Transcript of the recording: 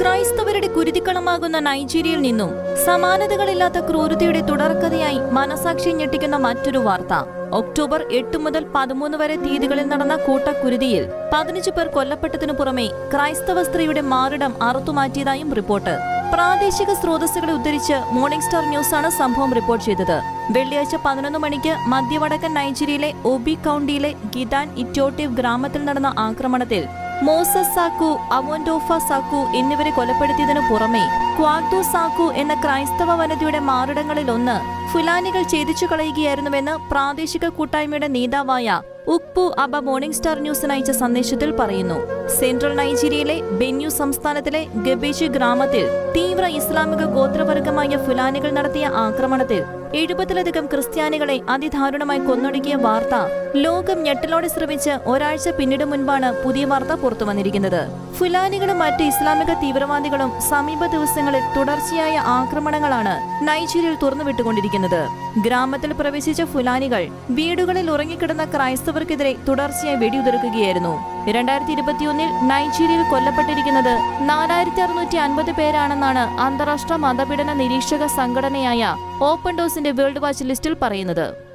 ക്രൈസ്തവരുടെ കുരുതിക്കളമാകുന്ന നൈജീരിയയിൽ നിന്നും സമാനതകളില്ലാത്ത ക്രൂരതയുടെ തുടർക്കഥയായി മനസാക്ഷി ഞെട്ടിക്കുന്ന മറ്റൊരു വാർത്ത. ഒക്ടോബർ എട്ട് മുതൽ പതിമൂന്ന് വരെ തീയതികളിൽ നടന്ന കൂട്ടക്കുരുതിയിൽ പതിനഞ്ച് പേർ കൊല്ലപ്പെട്ടതിനു പുറമെ ക്രൈസ്തവ സ്ത്രീയുടെ മാറിടം അറുത്തുമാറ്റിയതായും റിപ്പോർട്ട്. പ്രാദേശിക സ്രോതസ്സുകളെ ഉദ്ധരിച്ച് മോർണിംഗ് സ്റ്റാർ ന്യൂസാണ് സംഭവം റിപ്പോർട്ട് ചെയ്തത്. വെള്ളിയാഴ്ച പതിനൊന്ന് മണിക്ക് മധ്യവടക്കൻ നൈജീരിയയിലെ ഒബി കൌണ്ടിയിലെ ഗിദാൻ ഇറ്റോട്ടീവ് ഗ്രാമത്തിൽ നടന്ന ആക്രമണത്തിൽ മോസസ് സാക്കു അവോൻഡോഫ സാക്കു എന്നിവരെ കൊലപ്പെടുത്തിയതിനു പുറമെ ക്വാഗ്ദു സാക്കു എന്ന ക്രൈസ്തവ വനിതയുടെ മാറിടങ്ങളിൽ ഒന്ന് ഫുലാനികൾ ഛേദിച്ചു കളയുകയായിരുന്നുവെന്ന് പ്രാദേശിക കൂട്ടായ്മയുടെ നേതാവായ ഉക്പു അബ മോർണിംഗ് സ്റ്റാർ ന്യൂസിന് അയച്ച സന്ദേശത്തിൽ പറയുന്നു. സെൻട്രൽ നൈജീരിയയിലെ ബെന്യു സംസ്ഥാനത്തിലെ ഗബേജി ഗ്രാമത്തിൽ തീവ്ര ഇസ്ലാമിക ഗോത്രവർഗമായ ഫുലാനികൾ നടത്തിയ ആക്രമണത്തിൽ എഴുപതിലധികം ക്രിസ്ത്യാനികളെ അതിദാരുണമായി കൊന്നൊടുക്കിയ വാർത്ത ലോകം ഞെട്ടലോടെ ശ്രമിച്ച് ഒരാഴ്ച പിന്നീട് മുൻപാണ് പുതിയ വാർത്ത പുറത്തുവന്നിരിക്കുന്നത് ഫുലാനികളും മറ്റ് ഇസ്ലാമിക തീവ്രവാദികളും സമീപ ദിവസങ്ങളിൽ തുടർച്ചയായ ആക്രമണങ്ങളാണ് നൈജീരിയയിൽ തുറന്നുവിട്ടുകൊണ്ടിരിക്കുന്നത്. ഗ്രാമത്തിൽ പ്രവേശിച്ച ഫുലാനികൾ വീടുകളിൽ ഉറങ്ങിക്കിടന്ന ക്രൈസ്തവർക്കെതിരെ തുടർച്ചയായി വെടിയുതിർക്കുകയായിരുന്നു. രണ്ടായിരത്തി ഇരുപത്തിയൊന്നിൽ നൈജീരിയയിൽ കൊല്ലപ്പെട്ടിരിക്കുന്നത് നാലായിരത്തി അറുന്നൂറ്റി അൻപത് പേരാണെന്നാണ് അന്താരാഷ്ട്ര മതപീഡന നിരീക്ഷക സംഘടനയായ ഓപ്പൺ ഡോസിന്റെ വേൾഡ് വാച്ച് ലിസ്റ്റിൽ പറയുന്നത്.